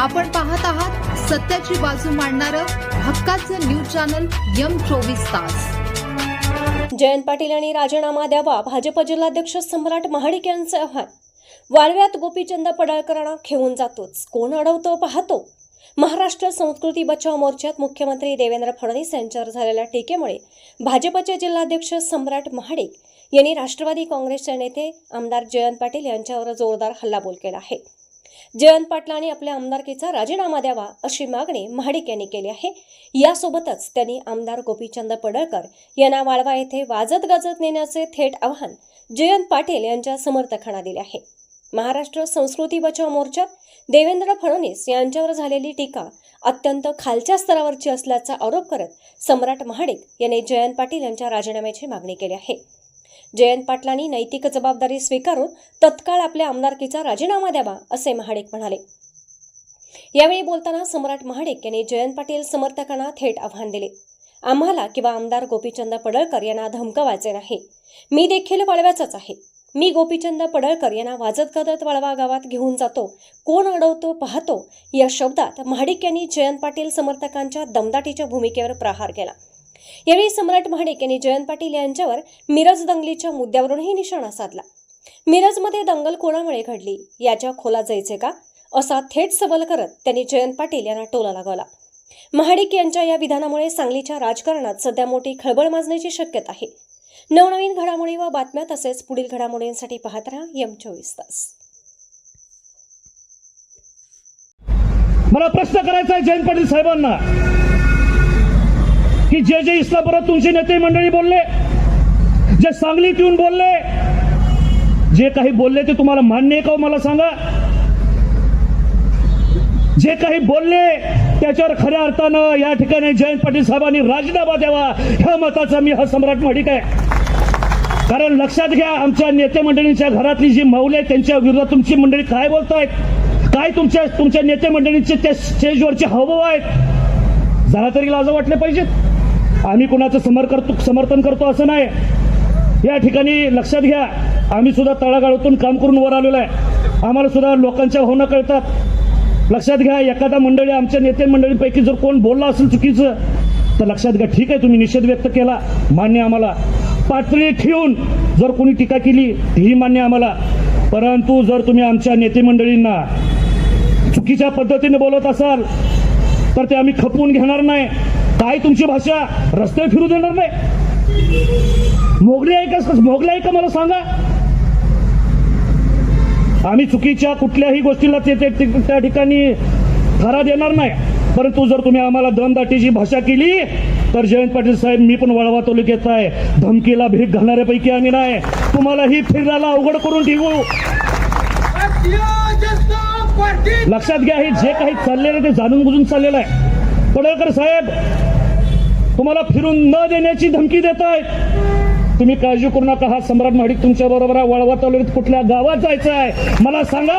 आपण पाहत आहात सत्याची बाजू मांडणारं हक्काचं न्यूज चॅनल यम चोवीस तास. जयंत पाटील यांनी राजीनामा द्यावा भाजप जिल्हाध्यक्ष सम्राट महाडिक यांचे आव्हान. वाळव्यात गोपीचंद पडाळकरांना खेळून जातोच कोण अडवतो पाहतो. महाराष्ट्र संस्कृती बचाव मोर्चात मुख्यमंत्री देवेंद्र फडणवीस यांच्यावर झालेल्या टीकेमुळे भाजपचे जिल्हाध्यक्ष सम्राट महाडिक यांनी राष्ट्रवादी काँग्रेसचे नेते आमदार जयंत पाटील यांच्यावर जोरदार हल्लाबोल केला आहे. जयंत पाटलांनी आपल्या आमदारकीचा राजीनामा द्यावा अशी मागणी महाडिक यांनी केली आहे. यासोबतच त्यांनी आमदार गोपीचंद पडळकर यांना वाळवा येथे वाजत गाजत नेण्याचे थेट आव्हान जयंत पाटील यांच्या समर्थकांना दिले आहे. महाराष्ट्र संस्कृती बचाव मोर्चात देवेंद्र फडणवीस यांच्यावर झालेली टीका अत्यंत खालच्या स्तरावरची असल्याचा आरोप करत सम्राट महाडिक यांनी जयंत पाटील यांच्या राजीनाम्याची मागणी केली आहे. जयंत पाटलांनी नैतिक जबाबदारी स्वीकारून तत्काळ आपल्या आमदारकीचा राजीनामा द्यावा असे महाडिक म्हणाले. यावेळी बोलताना सम्राट महाडिक यांनी जयंत पाटील समर्थकांना थेट आव्हान दिले. आम्हाला किंवा आमदार गोपीचंद पडळकर यांना धमकवायचे नाही. मी देखील वाळव्याचाच आहे. मी गोपीचंद पडळकर यांना वाजत गाजत वाळवा गावात घेऊन जातो कोण अडवतो पाहतो या शब्दात महाडिक यांनी जयंत पाटील समर्थकांच्या दमदाटीच्या भूमिकेवर प्रहार केला. यावेळी सम्राट महाडिक यांनी जयंत पाटील यांच्यावर मिरज दंगलीच्या मुद्द्यावरूनही निशाणा साधला. मिरजमध्ये दंगल कोणामुळे घडली? याच्या खोला जायचे का? असा थेट सबल करत त्यांनी जयंत पाटील यांना टोला लागवला. महाडिक यांच्या या विधानामुळे सांगलीच्या राजकारणात सध्या मोठी खळबळ माजण्याची शक्यता आहे. नवनवीन घडामोडी व बातम्या तसेच पुढील घडामोडींसाठी पाहत राहा यम चोवीस तास. मला प्रश्न करायचा आहे जयंत पाटील साहेबांना. की जे जे इस्लामपुरात तुमचे नेते मंडळी बोलले जे सांगलीत येऊन बोलले जे काही बोलले ते तुम्हाला मान्य आहे का हो मला सांगा? जे काही बोलले त्याच्यावर खऱ्या अर्थानं या ठिकाणी जयंत पाटील साहेबांनी राजीनामा द्यावा ह्या मताचा मी हा सम्राट माडिक आहे. कारण लक्षात घ्या आमच्या नेते मंडळींच्या घरातली जी मौले त्यांच्या विरोधात तुमची मंडळी काय बोलतायत? काय तुमच्या तुमच्या नेते मंडळींचे त्या स्टेजवरचे हवं आहेत? जरा तरी लाज वाटले पाहिजेत. आम्ही कुणाचं समर करतो समर्थन करतो असं नाही. या ठिकाणी लक्षात घ्या आम्ही सुद्धा तळागाळातून काम करून वर आलेलो आहे. आम्हाला सुद्धा लोकांच्या भावना कळतात. लक्षात घ्या एखादा मंडळी आमच्या नेते मंडळींपैकी जर कोण बोलला असेल चुकीचं तर लक्षात घ्या ठीक आहे तुम्ही निषेध व्यक्त केला मान्य आम्हाला. पातळी ठेवून जर कोणी टीका केली ही मान्य आम्हाला. परंतु जर तुम्ही आमच्या नेते मंडळींना चुकीच्या पद्धतीने बोलत असाल तर ते आम्ही खपवून घेणार नाही. काय तुमची भाषा रस्ते फिरू देणार नाही. मोगली आहे का? मोगली आहे का मला सांगा? आम्ही चुकीच्या कुठल्याही गोष्टीला ते त्या ठिकाणी खरा देणार नाही. परंतु जर तुम्ही आम्हाला दमदाटीची भाषा केली तर जयंत पाटील साहेब मी पण वळवा तालुक्यात आहे. धमकीला भीक घालणाऱ्यापैकी आम्ही नाही. तुम्हाला ही फिरायला अवघड करून ठेवू लक्षात घ्या हे जे काही चाललेलं आहे ते जाणून बुजून चाललेलं आहे. पडळकर साहेब तुम्हाला फिरून न देण्याची धमकी देत आहेत तुम्ही काळजी करू नका हा सम्राट महाडिक तुमच्या बरोबर आहे. वळवा तालुक्यात कुठल्या गावात जायचं आहे मला सांगा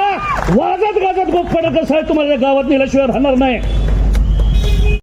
वाजत गाजत गोप कसं आहे तुम्हाला या गावात नेल्याशिवाय राहणार नाही.